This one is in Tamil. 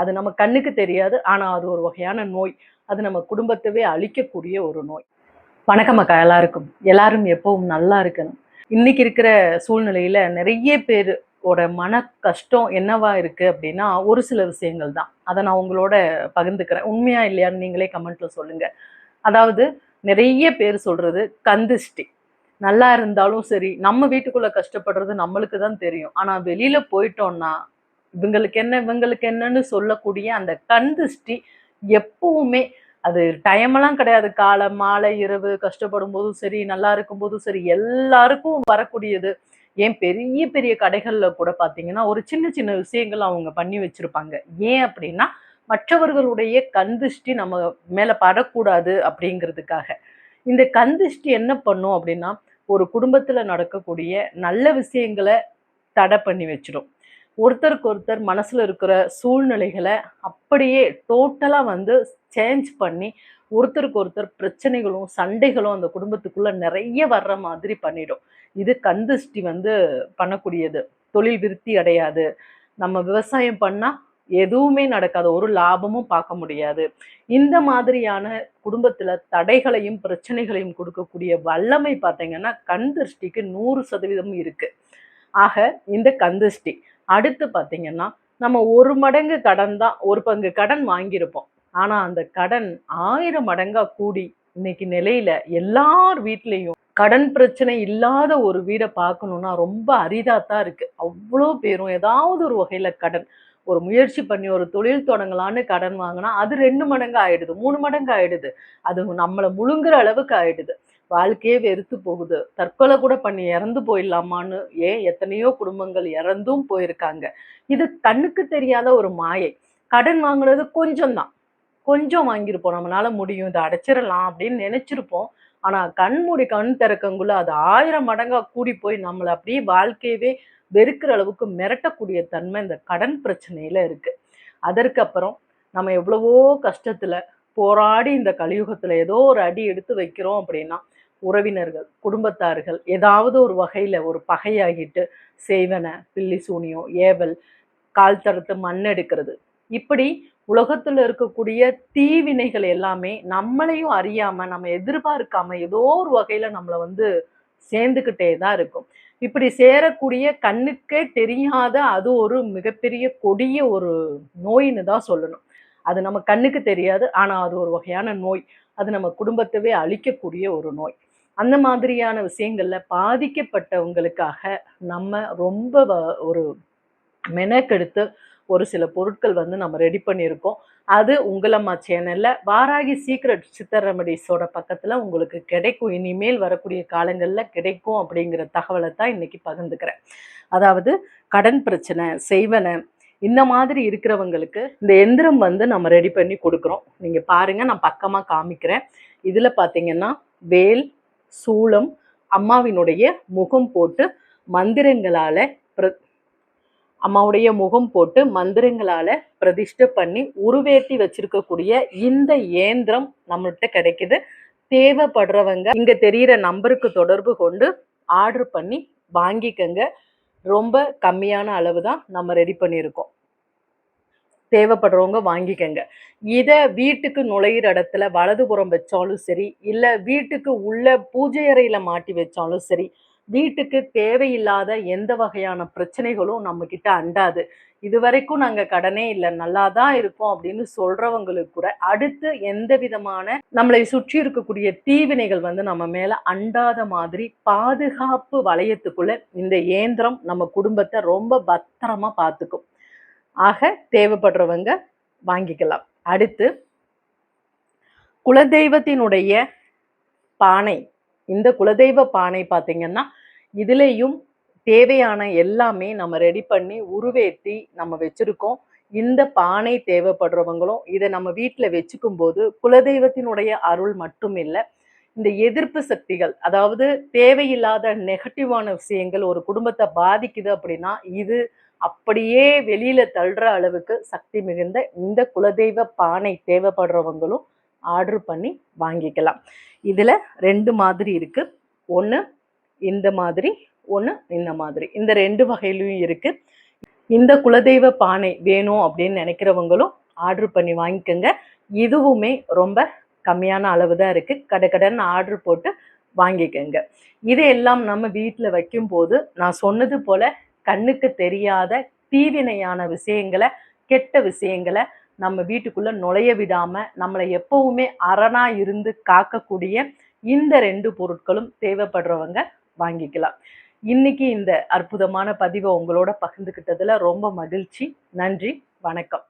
அது நம்ம கண்ணுக்கு தெரியாது ஆனால் அது ஒரு வகையான நோய். அது நம்ம குடும்பத்தவே அழிக்கக்கூடிய ஒரு நோய். வணக்கம் அக்கா எல்லாருக்கும். எல்லாரும் எப்பவும் நல்லா இருக்கணும். இன்னைக்கு இருக்கிற சூழ்நிலையில நிறைய பேரோட மன கஷ்டம் என்னவா இருக்கு அப்படின்னா ஒரு சில விஷயங்கள் தான். அதை நான் உங்களோட பகிர்ந்துக்கிறேன். உண்மையா இல்லையான்னு நீங்களே கமெண்ட்ல சொல்லுங்க. அதாவது நிறைய பேர் சொல்றது கந்திஷ்டி நல்லா இருந்தாலும் சரி நம்ம வீட்டுக்குள்ள கஷ்டப்படுறது நம்மளுக்கு தான் தெரியும். ஆனா வெளியில போயிட்டோம்னா இவங்களுக்கு என்ன இவங்களுக்கு என்னன்னு சொல்லக்கூடிய அந்த கண் திருஷ்டி எப்பவுமே அது டைமெல்லாம் கிடையாது. காலை மாலை இரவு கஷ்டப்படும் போதும் சரி நல்லா இருக்கும் போதும் சரி எல்லாருக்கும் வரக்கூடியது. ஏன் பெரிய பெரிய கடைகளில் கூட பார்த்தீங்கன்னா ஒரு சின்ன சின்ன விஷயங்கள் அவங்க பண்ணி வச்சிருப்பாங்க. ஏன் அப்படின்னா மற்றவர்களுடைய கந்திஷ்டி நம்ம மேலே படக்கூடாது அப்படிங்கிறதுக்காக. இந்த கந்திஷ்டி என்ன பண்ணும் அப்படின்னா ஒரு குடும்பத்தில் நடக்கக்கூடிய நல்ல விஷயங்களை தடை பண்ணி வச்சிடும். ஒருத்தருக்கு ஒருத்தர் மனசில் இருக்கிற சூழ்நிலைகளை அப்படியே டோட்டலாக வந்து சேஞ்ச் பண்ணி ஒருத்தருக்கு ஒருத்தர் பிரச்சனைகளும் சண்டைகளும் அந்த குடும்பத்துக்குள்ளே நிறைய வர்ற மாதிரி பண்ணிடும். இது கந்திஷ்டி வந்து பண்ணக்கூடியது. தொழில் விருத்தி அடையாது. நம்ம விவசாயம் பண்ணால் எதுவுமே நடக்காது. ஒரு லாபமும் பார்க்க முடியாது. இந்த மாதிரியான குடும்பத்தில் தடைகளையும் பிரச்சனைகளையும் கொடுக்கக்கூடிய வல்லமை பார்த்தீங்கன்னா கந்திருஷ்டிக்கு நூறு சதவீதம் இருக்குது ஆக இந்த கந்திருஷ்டி அடுத்து பார்த்தீங்கன்னா நம்ம ஒரு மடங்கு கடன் தான் ஒரு பங்கு கடன் வாங்கியிருப்போம். ஆனால் அந்த கடன் ஆயிரம் மடங்காக கூடி இன்னைக்கு நிலையில எல்லார் வீட்லேயும் கடன் பிரச்சனை இல்லாத ஒரு வீடை பார்க்கணுன்னா ரொம்ப அரிதாக தான் இருக்குது அவ்வளோ பேரும் ஏதாவது ஒரு வகையில் கடன் ஒரு முயற்சி பண்ணி ஒரு தொழில் தொடங்கலான்னு கடன் வாங்கினா அது ரெண்டு மடங்கு ஆயிடுது மூணு மடங்கு ஆயிடுது. அது நம்மளை முழுங்குற அளவுக்கு ஆயிடுது. வாழ்க்கையே வெறுத்து போகுது. தற்கொலை கூட பண்ணி இறந்து போயிடலாமான்னு ஏன் எத்தனையோ குடும்பங்கள் இறந்தும் போயிருக்காங்க. இது கண்ணுக்கு தெரியாத ஒரு மாயை. கடன் வாங்குறது கொஞ்சம் தான் கொஞ்சம் வாங்கியிருப்போம். நம்மளால முடியும். இதை அடைச்சிடலாம் அப்படின்னு நினைச்சிருப்போம். ஆனா கண் மூடி கண் திறக்கங்குள்ள அது ஆயிரம் மடங்கா கூடி போய் நம்மளை அப்படியே வாழ்க்கையவே வெறுக்கிற அளவுக்கு மிரட்டக்கூடிய தன்மை இந்த கடன் பிரச்சனையில இருக்கு. அதற்கப்புறம் நம்ம எவ்வளவோ கஷ்டத்துல போராடி இந்த கலியுகத்துல ஏதோ ஒரு அடி எடுத்து வைக்கிறோம் அப்படின்னா உறவினர்கள் குடும்பத்தார்கள் ஏதாவது ஒரு வகையில் ஒரு பகையாகிட்டு செய்வன பில்லி சூனியம் ஏவல் கால் தரத்து மண் எடுக்கிறது. இப்படி உலகத்தில் இருக்கக்கூடிய தீவினைகள் எல்லாமே நம்மளையும் அறியாமல் நம்ம எதிர்பார்க்காம ஏதோ ஒரு வகையில் நம்மளை வந்து சேர்ந்துக்கிட்டே தான் இருக்கும். இப்படி சேரக்கூடிய கண்ணுக்கே தெரியாத அது ஒரு மிகப்பெரிய கொடிய ஒரு நோயின்னு தான் சொல்லணும். அது நம்ம கண்ணுக்கு தெரியாது ஆனால் அது ஒரு வகையான நோய். அது நம்ம குடும்பத்தவே அழிக்கக்கூடிய ஒரு நோய். அந்த மாதிரியான விஷயங்களில் பாதிக்கப்பட்டவங்களுக்காக நம்ம ரொம்ப வ- ஒரு மெனக்கெடுத்து ஒரு சில பொருட்கள் வந்து நம்ம ரெடி பண்ணியிருக்கோம். அது உங்களம்மா சேனலில் வாராகி சீக்ரெட் சித்தர் ரெமடிஸோட உங்களுக்கு கிடைக்கும். இனிமேல் வரக்கூடிய காலங்களில் கிடைக்கும் அப்படிங்கிற தகவலை தான் இன்றைக்கி பகிர்ந்துக்கிறேன். அதாவது கடன் பிரச்சனை செய்வன இந்த மாதிரி இருக்கிறவங்களுக்கு இந்த எந்திரம் வந்து நம்ம ரெடி பண்ணி கொடுக்குறோம். நீங்கள் பாருங்கள் நான் பக்கமாக காமிக்கிறேன். இதில் பார்த்தீங்கன்னா வேல் சூளம் அம்மாவினுடைய முகம் போட்டு மந்திரங்களால பிர- அம்மாவுடைய முகம் போட்டு மந்திரங்களால பிரதிஷ்டை பண்ணி உருவேற்றி வச்சிருக்கக்கூடிய இந்த இயந்திரம் நம்மள்கிட்ட கிடைக்குது. தேவைப்படுறவங்க இங்க தெரியிற நம்பருக்கு தொடர்பு கொண்டு ஆர்டர் பண்ணி வாங்கிக்கங்க. ரொம்ப கம்மியான அளவு தான் நம்ம ரெடி பண்ணியிருக்கோம். தேவைப்படுறவங்க வாங்கிக்கங்க. இதை வீட்டுக்கு நுழையிற இடத்துல வலதுபுறம் வச்சாலும் சரி இல்லை வீட்டுக்கு உள்ள பூஜை அறையில் மாட்டி வச்சாலும் சரி வீட்டுக்கு தேவையில்லாத எந்த வகையான பிரச்சனைகளும் நம்மக்கிட்ட அண்டாது. இது வரைக்கும் நாங்கள் கடனே இல்லை நல்லா தான் இருக்கோம் அப்படின்னு சொல்கிறவங்களுக்கு கூட அடுத்து எந்த விதமான நம்மளை சுற்றி இருக்கக்கூடிய தீவினைகள் வந்து நம்ம மேலே அண்டாத மாதிரி பாதுகாப்பு வளையத்துக்குள்ளே இந்த இயந்திரம் நம்ம குடும்பத்தை ரொம்ப பத்திரமா பார்த்துக்கும் ஆக தேவைப்படுறவங்க வாங்கிக்கலாம். அடுத்து குலதெய்வத்தினுடைய பானை. இந்த குலதெய்வ பானை பார்த்தீங்கன்னா இதுலேயும் தேவையான எல்லாமே நம்ம ரெடி பண்ணி உருவேத்தி நம்ம வச்சிருக்கோம். இந்த பானை தேவைப்படுறவங்களும் இதை நம்ம வீட்டில் வச்சுக்கும் போது குலதெய்வத்தினுடைய அருள் மட்டும் இல்லை இந்த எதிர்ப்பு சக்திகள் அதாவது தேவையில்லாத நெகட்டிவான விஷயங்கள் ஒரு குடும்பத்தை பாதிக்குது அப்படின்னா இது அப்படியே வெளியில தள்ளுற அளவுக்கு சக்தி மிகுந்த இந்த குலதெய்வ பானை தேவைப்படுறவங்களும் ஆர்டர் பண்ணி வாங்கிக்கலாம். இதுல ரெண்டு மாதிரி இருக்கு. ஒன்று இந்த மாதிரி ஒன்று இந்த மாதிரி. இந்த ரெண்டு வகையிலையும் இருக்கு. இந்த குலதெய்வ பானை வேணும் அப்படின்னு நினைக்கிறவங்களும் ஆர்டர் பண்ணி வாங்கிக்கோங்க. இதுவுமே ரொம்ப கம்மியான அளவு தான் இருக்கு. கடை கடன் ஆர்டர் போட்டு வாங்கிக்கோங்க. இதையெல்லாம் நம்ம வீட்டில் வைக்கும்போது நான் சொன்னது போல கண்ணுக்கு தெரியாத தீவினையான விஷயங்களை கெட்ட விஷயங்களை நம்ம வீட்டுக்குள்ளே நுழைய விடாமல் நம்மளை எப்பவுமே அரணாக இருந்து காக்கக்கூடிய இந்த ரெண்டு பொருட்களும் தேவைப்படுறவங்க வாங்கிக்கலாம். இன்னைக்கு இந்த அற்புதமான பதிவை உங்களோட பகிர்ந்துக்கிட்டதில் ரொம்ப மகிழ்ச்சி. நன்றி. வணக்கம்.